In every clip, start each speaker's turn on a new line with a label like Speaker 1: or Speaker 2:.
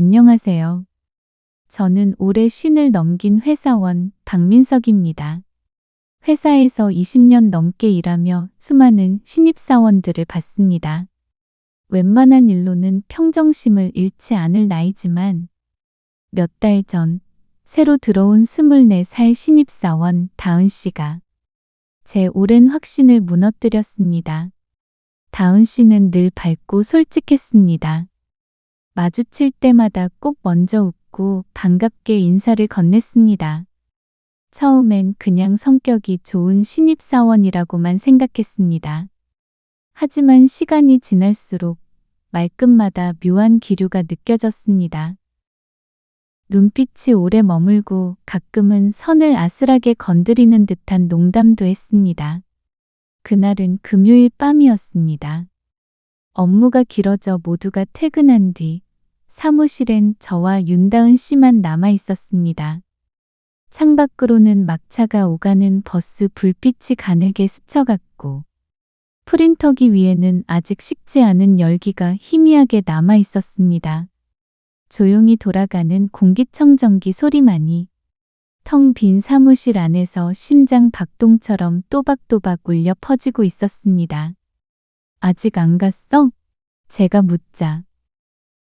Speaker 1: 안녕하세요. 저는 올해 쉰을 넘긴 회사원 박민석입니다. 회사에서 20년 넘게 일하며 수많은 신입사원들을 봤습니다. 웬만한 일로는 평정심을 잃지 않을 나이지만 몇 달 전 새로 들어온 24살 신입사원 다은 씨가 제 오랜 확신을 무너뜨렸습니다. 다은 씨는 늘 밝고 솔직했습니다. 마주칠 때마다 꼭 먼저 웃고 반갑게 인사를 건넸습니다. 처음엔 그냥 성격이 좋은 신입사원이라고만 생각했습니다. 하지만 시간이 지날수록 말끝마다 묘한 기류가 느껴졌습니다. 눈빛이 오래 머물고 가끔은 선을 아슬하게 건드리는 듯한 농담도 했습니다. 그날은 금요일 밤이었습니다. 업무가 길어져 모두가 퇴근한 뒤 사무실엔 저와 윤다은 씨만 남아 있었습니다. 창밖으로는 막차가 오가는 버스 불빛이 가늘게 스쳐갔고 프린터기 위에는 아직 식지 않은 열기가 희미하게 남아 있었습니다. 조용히 돌아가는 공기청정기 소리만이 텅 빈 사무실 안에서 심장 박동처럼 또박또박 울려 퍼지고 있었습니다. 아직 안 갔어? 제가 묻자.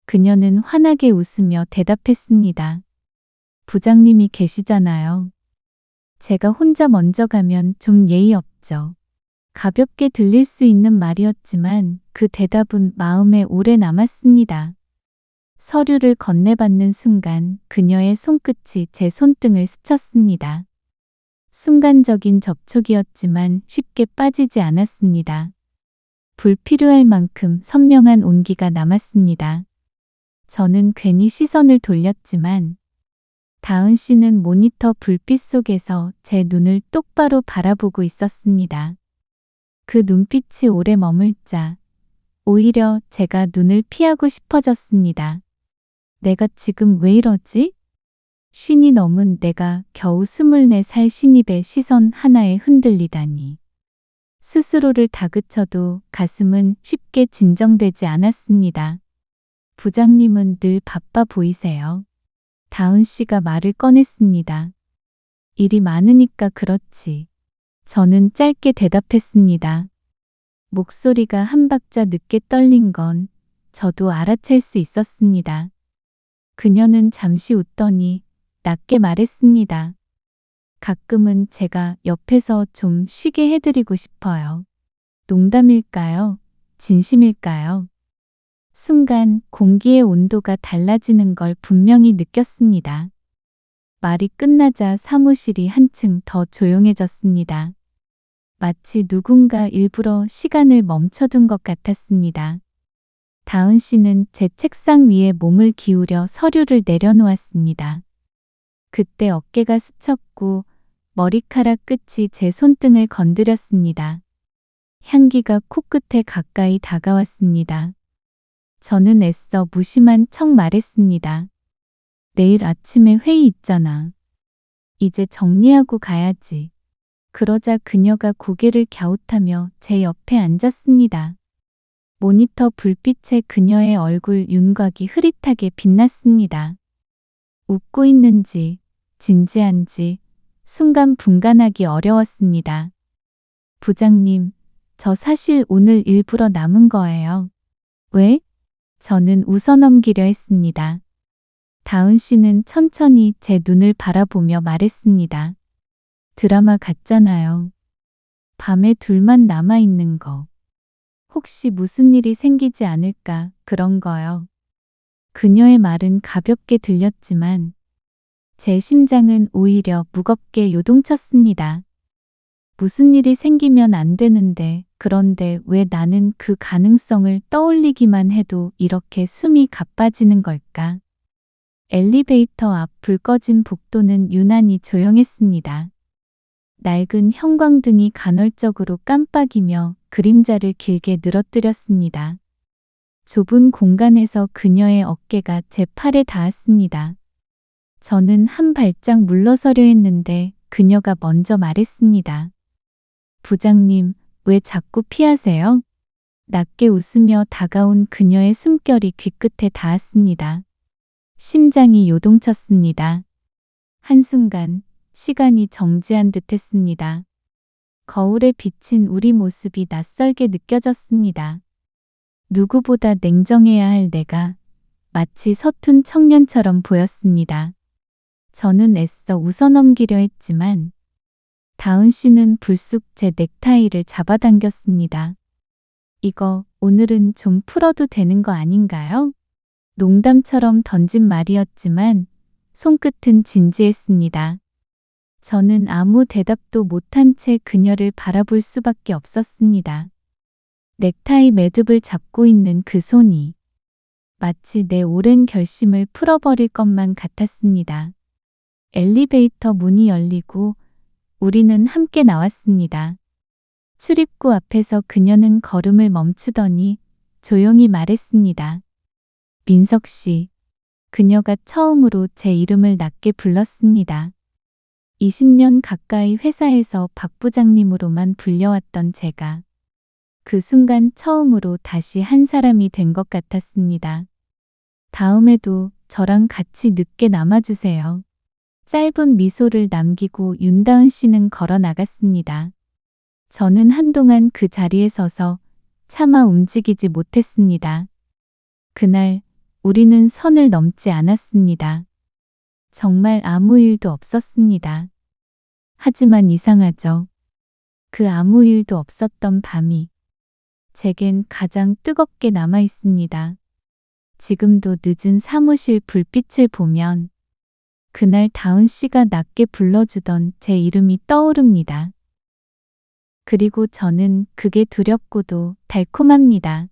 Speaker 1: 그녀는 환하게 웃으며 대답했습니다. 부장님이 계시잖아요. 제가 혼자 먼저 가면 좀 예의 없죠. 가볍게 들릴 수 있는 말이었지만 그 대답은 마음에 오래 남았습니다. 서류를 건네받는 순간 그녀의 손끝이 제 손등을 스쳤습니다. 순간적인 접촉이었지만 쉽게 빠지지 않았습니다. 불필요할 만큼 선명한 온기가 남았습니다. 저는 괜히 시선을 돌렸지만 다은 씨는 모니터 불빛 속에서 제 눈을 똑바로 바라보고 있었습니다. 그 눈빛이 오래 머물자 오히려 제가 눈을 피하고 싶어졌습니다. 내가 지금 왜 이러지? 쉰이 넘은 내가 겨우 24살 신입의 시선 하나에 흔들리다니. 스스로를 다그쳐도 가슴은 쉽게 진정되지 않았습니다. 부장님은 늘 바빠 보이세요. 다은 씨가 말을 꺼냈습니다. 일이 많으니까 그렇지. 저는 짧게 대답했습니다. 목소리가 한 박자 늦게 떨린 건 저도 알아챌 수 있었습니다. 그녀는 잠시 웃더니 낮게 말했습니다. 가끔은 제가 옆에서 좀 쉬게 해드리고 싶어요. 농담일까요? 진심일까요? 순간 공기의 온도가 달라지는 걸 분명히 느꼈습니다. 말이 끝나자 사무실이 한층 더 조용해졌습니다. 마치 누군가 일부러 시간을 멈춰둔 것 같았습니다. 다은 씨는 제 책상 위에 몸을 기울여 서류를 내려놓았습니다. 그때 어깨가 스쳤고 머리카락 끝이 제 손등을 건드렸습니다. 향기가 코끝에 가까이 다가왔습니다. 저는 애써 무심한 척 말했습니다. 내일 아침에 회의 있잖아. 이제 정리하고 가야지. 그러자 그녀가 고개를 갸웃하며 제 옆에 앉았습니다. 모니터 불빛에 그녀의 얼굴 윤곽이 흐릿하게 빛났습니다. 웃고 있는지, 진지한지, 순간 분간하기 어려웠습니다. 부장님, 저 사실 오늘 일부러 남은 거예요. 왜? 저는 웃어넘기려 했습니다. 다은 씨는 천천히 제 눈을 바라보며 말했습니다. 드라마 같잖아요. 밤에 둘만 남아있는 거. 혹시 무슨 일이 생기지 않을까 그런 거요. 그녀의 말은 가볍게 들렸지만 제 심장은 오히려 무겁게 요동쳤습니다. 무슨 일이 생기면 안 되는데 그런데 왜 나는 그 가능성을 떠올리기만 해도 이렇게 숨이 가빠지는 걸까? 엘리베이터 앞 불 꺼진 복도는 유난히 조용했습니다. 낡은 형광등이 간헐적으로 깜빡이며 그림자를 길게 늘어뜨렸습니다. 좁은 공간에서 그녀의 어깨가 제 팔에 닿았습니다. 저는 한 발짝 물러서려 했는데 그녀가 먼저 말했습니다. 부장님, 왜 자꾸 피하세요? 낮게 웃으며 다가온 그녀의 숨결이 귀끝에 닿았습니다. 심장이 요동쳤습니다. 한순간 시간이 정지한 듯 했습니다. 거울에 비친 우리 모습이 낯설게 느껴졌습니다. 누구보다 냉정해야 할 내가 마치 서툰 청년처럼 보였습니다. 저는 애써 웃어넘기려 했지만 다은 씨는 불쑥 제 넥타이를 잡아당겼습니다. 이거 오늘은 좀 풀어도 되는 거 아닌가요? 농담처럼 던진 말이었지만 손끝은 진지했습니다. 저는 아무 대답도 못한 채 그녀를 바라볼 수밖에 없었습니다. 넥타이 매듭을 잡고 있는 그 손이 마치 내 오랜 결심을 풀어버릴 것만 같았습니다. 엘리베이터 문이 열리고 우리는 함께 나왔습니다. 출입구 앞에서 그녀는 걸음을 멈추더니 조용히 말했습니다. 민석 씨. 그녀가 처음으로 제 이름을 낮게 불렀습니다. 20년 가까이 회사에서 박 부장님으로만 불려왔던 제가 그 순간 처음으로 다시 한 사람이 된 것 같았습니다. 다음에도 저랑 같이 늦게 남아주세요. 짧은 미소를 남기고 윤다은 씨는 걸어 나갔습니다. 저는 한동안 그 자리에 서서 차마 움직이지 못했습니다. 그날 우리는 선을 넘지 않았습니다. 정말 아무 일도 없었습니다. 하지만 이상하죠. 그 아무 일도 없었던 밤이 제겐 가장 뜨겁게 남아 있습니다. 지금도 늦은 사무실 불빛을 보면 그날 다은 씨가 낮게 불러주던 제 이름이 떠오릅니다. 그리고 저는 그게 두렵고도 달콤합니다.